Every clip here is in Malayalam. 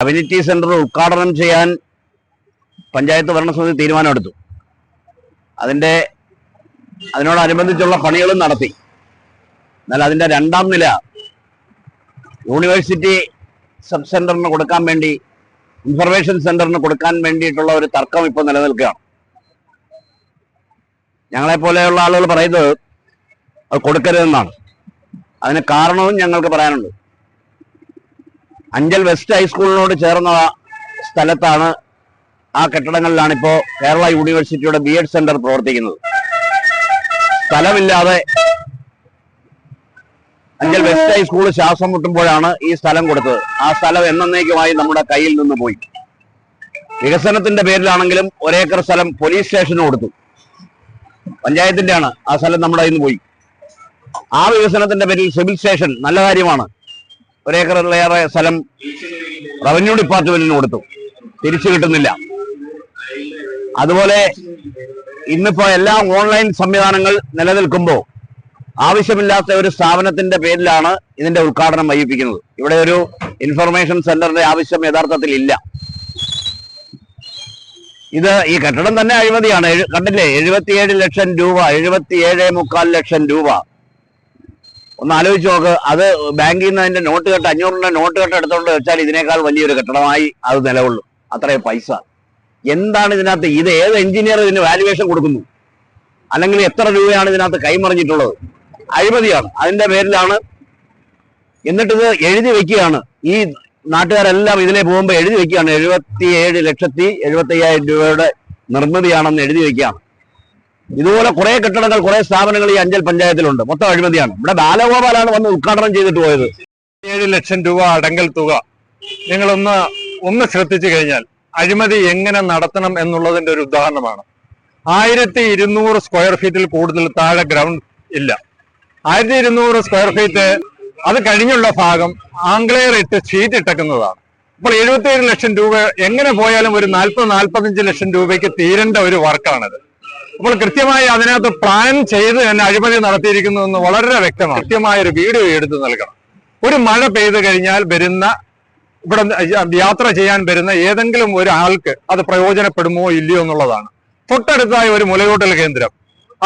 കമ്മ്യൂണിറ്റി സെന്റർ ഉദ്ഘാടനം ചെയ്യാൻ പഞ്ചായത്ത് ഭരണസമിതി തീരുമാനമെടുത്തു. അതിന്റെ അതിനോടനുബന്ധിച്ചുള്ള പണികളും നടത്തി. എന്നാൽ അതിന്റെ രണ്ടാം നില യൂണിവേഴ്സിറ്റി സബ് സെന്ററിന് കൊടുക്കാൻ വേണ്ടി ഇൻഫർമേഷൻ സെന്ററിന് കൊടുക്കാൻ വേണ്ടിയിട്ടുള്ള ഒരു തർക്കം ഇപ്പോൾ നിലനിൽക്കുകയാണ്. ഞങ്ങളെ പോലെയുള്ള ആളുകൾ പറയുന്നത് അത് കൊടുക്കരുതെന്നാണ്. അതിന് കാരണവും ഞങ്ങൾക്ക് പറയാനുണ്ട്. അഞ്ചൽ വെസ്റ്റ് ഹൈസ്കൂളിനോട് ചേർന്ന സ്ഥലത്താണ് ആ കെട്ടിടങ്ങളിലാണ് ഇപ്പോൾ കേരള യൂണിവേഴ്സിറ്റിയുടെ ബി എഡ് സെന്റർ പ്രവർത്തിക്കുന്നത്. സ്ഥലമില്ലാതെ അഞ്ചൽ വെസ്റ്റ് ഹൈസ്കൂൾ ശ്വാസം മുട്ടുമ്പോഴാണ് ഈ സ്ഥലം കൊടുത്തത്. ആ സ്ഥലം എന്നേക്കുമായി നമ്മുടെ കയ്യിൽ നിന്ന് പോയി. വികസനത്തിന്റെ പേരിലാണെങ്കിലും ഒരേക്കർ സ്ഥലം പോലീസ് സ്റ്റേഷന് കൊടുത്തു. പഞ്ചായത്തിന്റെ ആണ് ആ സ്ഥലം നമ്മുടെ കയ്യിൽ നിന്ന് പോയി. ആ വികസനത്തിന്റെ പേരിൽ സിവിൽ സ്റ്റേഷൻ നല്ല കാര്യമാണ്. ഒരേക്കറിലേറെ സ്ഥലം റവന്യൂ ഡിപ്പാർട്ട്മെന്റിന് കൊടുത്തു. തിരിച്ചു കിട്ടുന്നില്ല. അതുപോലെ ഇന്നിപ്പോ എല്ലാ ഓൺലൈൻ സംവിധാനങ്ങൾ നിലനിൽക്കുമ്പോൾ ആവശ്യമില്ലാത്ത ഒരു സ്ഥാപനത്തിന്റെ പേരിലാണ് ഇതിന്റെ ഉദ്ഘാടനം വൈകിപ്പിക്കുന്നത്. ഇവിടെ ഒരു ഇൻഫർമേഷൻ സെന്ററിന്റെ ആവശ്യം യഥാർത്ഥത്തിൽ ഇല്ല. ഇത് ഈ കെട്ടിടം തന്നെ അഴിമതിയാണ്. കണ്ടില്ലേ? എഴുപത്തിയേഴ് ലക്ഷം രൂപ എഴുപത്തിയേഴ് മുക്കാൽ ലക്ഷം രൂപ. ഒന്ന് ആലോചിച്ച് നോക്ക്. അത് ബാങ്കിൽ നിന്ന് അതിന്റെ നോട്ട് കെട്ട് അഞ്ഞൂറിന്റെ നോട്ട് കെട്ട് എടുത്തുകൊണ്ട് വെച്ചാൽ ഇതിനേക്കാൾ വലിയൊരു കെട്ടിടമായി അത് നിലകൊള്ളും. അത്രയും പൈസ. എന്താണ് ഇതിനകത്ത്? ഇത് ഏത് എഞ്ചിനീയർ ഇതിന് വാല്യുവേഷൻ കൊടുക്കുന്നു? അല്ലെങ്കിൽ എത്ര രൂപയാണ് ഇതിനകത്ത് കൈമറിഞ്ഞിട്ടുള്ളത്? അഴിമതിയാണ്. അതിന്റെ പേരിലാണ്. എന്നിട്ടിത് എഴുതി വെക്കുകയാണ്. ഈ നാട്ടുകാരെല്ലാം ഇതിലെ പോകുമ്പോൾ എഴുതി വെക്കുകയാണ്. എഴുപത്തിയേഴ് ലക്ഷത്തി എഴുപത്തി അയ്യായിരം രൂപയുടെ നിർമ്മിതിയാണെന്ന് എഴുതി വെക്കുകയാണ്. ഇതുപോലെ കുറെ കെട്ടിടങ്ങൾ കുറെ സ്ഥാപനങ്ങൾ ഈ അഞ്ചൽ പഞ്ചായത്തിലുണ്ട്. മൊത്തം അഴിമതിയാണ്. ഇവിടെ ബാലഗോപാലാണ് വന്ന് ഉദ്ഘാടനം ചെയ്തിട്ട് പോയത്. ഏഴ് ലക്ഷം രൂപ അടങ്കൽ തുക. നിങ്ങളൊന്ന് ഒന്ന് ശ്രദ്ധിച്ചു കഴിഞ്ഞാൽ അഴിമതി എങ്ങനെ നടത്തണം എന്നുള്ളതിന്റെ ഒരു ഉദാഹരണമാണ്. ആയിരത്തി ഇരുന്നൂറ് സ്ക്വയർ ഫീറ്റിൽ കൂടുതൽ താഴെ ഗ്രൗണ്ട് ഇല്ല. ആയിരത്തി ഇരുന്നൂറ് സ്ക്വയർ ഫീറ്റ് അത് കഴിഞ്ഞുള്ള ഭാഗം ആംഗ്ലേയർ ഇട്ട് ഷീറ്റ് ഇട്ടക്കുന്നതാണ്. അപ്പോൾ എഴുപത്തിയേഴ് ലക്ഷം രൂപ എങ്ങനെ പോയാലും ഒരു നാൽപ്പത് നാൽപ്പത്തഞ്ച് ലക്ഷം രൂപയ്ക്ക് തീരേണ്ട ഒരു വർക്കാണിത്. അപ്പോൾ കൃത്യമായി അതിനകത്ത് പ്ലാൻ ചെയ്ത് തന്നെ അഴിമതി നടത്തിയിരിക്കുന്നു എന്ന് വളരെ വ്യക്തമാണ്. കൃത്യമായ ഒരു വീഡിയോ എടുത്തു നൽകണം. ഒരു മഴ പെയ്തു കഴിഞ്ഞാൽ വരുന്ന ഇവിടെ യാത്ര ചെയ്യാൻ വരുന്ന ഏതെങ്കിലും ഒരു ആൾക്ക് അത് പ്രയോജനപ്പെടുമോ ഇല്ലയോ എന്നുള്ളതാണ്. തൊട്ടടുത്തായ ഒരു മുലയൂട്ടൽ കേന്ദ്രം.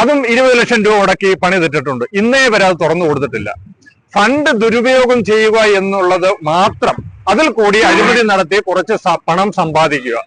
അതും ഇരുപത് ലക്ഷം രൂപ മുടക്കി പണിതിട്ടിട്ടുണ്ട് ഇന്നേ വരെ അത് തുറന്നു കൊടുത്തിട്ടില്ല. ഫണ്ട് ദുരുപയോഗം ചെയ്യുക എന്നുള്ളത് മാത്രം അതിൽ കൂടി അഴിമതി നടത്തി കുറച്ച് പണം സമ്പാദിക്കുക.